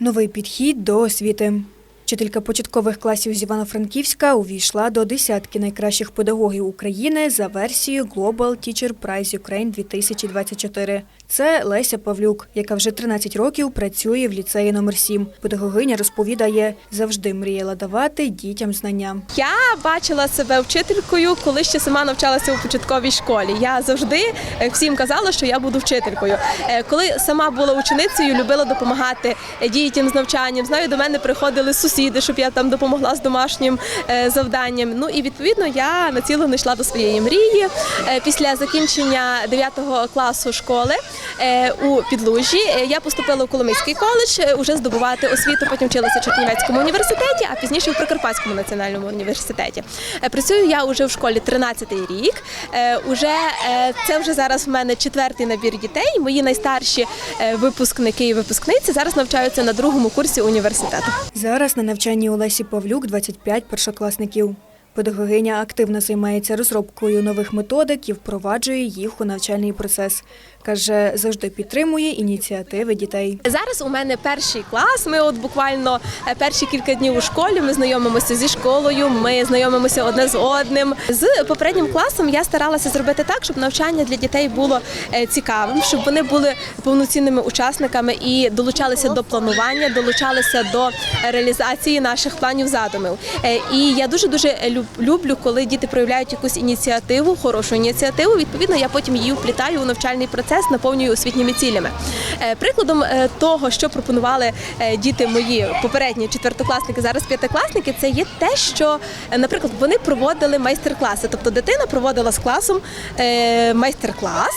Новий підхід до освіти. Вчителька початкових класів з Івано-Франківська увійшла до десятки найкращих педагогів України за версією Global Teacher Prize Ukraine 2024. Це Леся Павлюк, яка вже 13 років працює в ліцеї номер 7. Педагогиня розповідає, завжди мріяла давати дітям знання. Я бачила себе вчителькою, коли ще сама навчалася у початковій школі. Я завжди е, всім казала, що я буду вчителькою. Е, Коли сама була ученицею, любила допомагати дітям з навчанням. Знаю, до мене приходили сусіди, щоб я там допомогла з домашнім е, завданням. Ну і відповідно я націлено йшла до своєї мрії. Е, Після закінчення 9 класу школи у Підлужі е, я поступила у Коломийський коледж е, уже здобувати освіту. Потім вчилася в Чернівецькому університеті, а пізніше в Прикарпатському національному університеті. Е, Працюю я вже в школі 13-й рік. Е, Уже е, це вже зараз в мене четвертий набір дітей. Мої найстарші е, випускники і випускниці зараз навчаються на другому курсі університету. Зараз на навчанні у Лесі Павлюк 25 першокласників. Педагогиня активно займається розробкою нових методик і впроваджує їх у навчальний процес. Каже, завжди підтримує ініціативи дітей. Зараз у мене перший клас. Ми от буквально е, перші кілька днів у школі. Ми знайомимося зі школою. Ми знайомимося одне з одним. З попереднім класом я старалася зробити так, щоб навчання для дітей було е, цікавим, щоб вони були повноцінними учасниками і долучалися до планування, долучалися до реалізації наших планів задумів. Е, І я дуже дуже люблю, коли діти проявляють якусь ініціативу, хорошу ініціативу. Відповідно, я потім її вплітаю у навчальний процес, наповнюю освітніми цілями. Е, Прикладом е, того, що пропонували е, діти мої попередні четвертокласники, зараз п'ятикласники, це є те, що, наприклад, вони проводили майстер-класи. Тобто дитина проводила з класом майстер-клас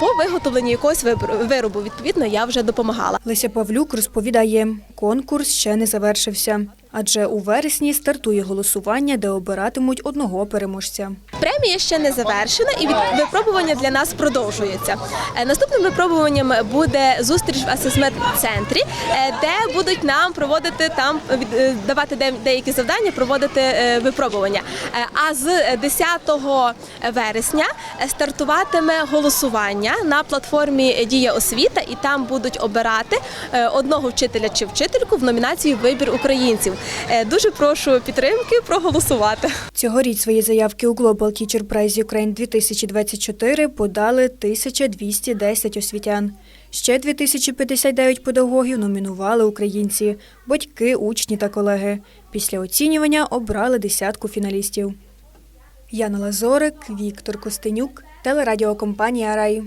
по виготовленню якогось виробу. Відповідно, я вже допомагала. Леся Павлюк розповідає, конкурс ще не завершився, адже у вересні стартує голосування, де обиратимуть одного переможця. Премія ще не завершена, і випробування для нас продовжується. Е, Наступним випробуванням буде зустріч в асесмент центрі, е, де будуть нам проводити там е, давати де- деякі завдання, проводити випробування. А з 10 вересня стартуватиме голосування на платформі Дія освіта, і там будуть обирати одного вчителя чи вчительку в номінації Вибір українців. Е, Дуже прошу підтримки проголосувати. Цьогоріч свої заявки у Global Teacher Prize Ukraine 2024 подали 1210 освітян. Ще 2059 педагогів номінували українці, батьки, учні та колеги. Після оцінювання обрали десятку фіналістів. Яна Лазорик, Віктор Костенюк, телерадіокомпанія Рай.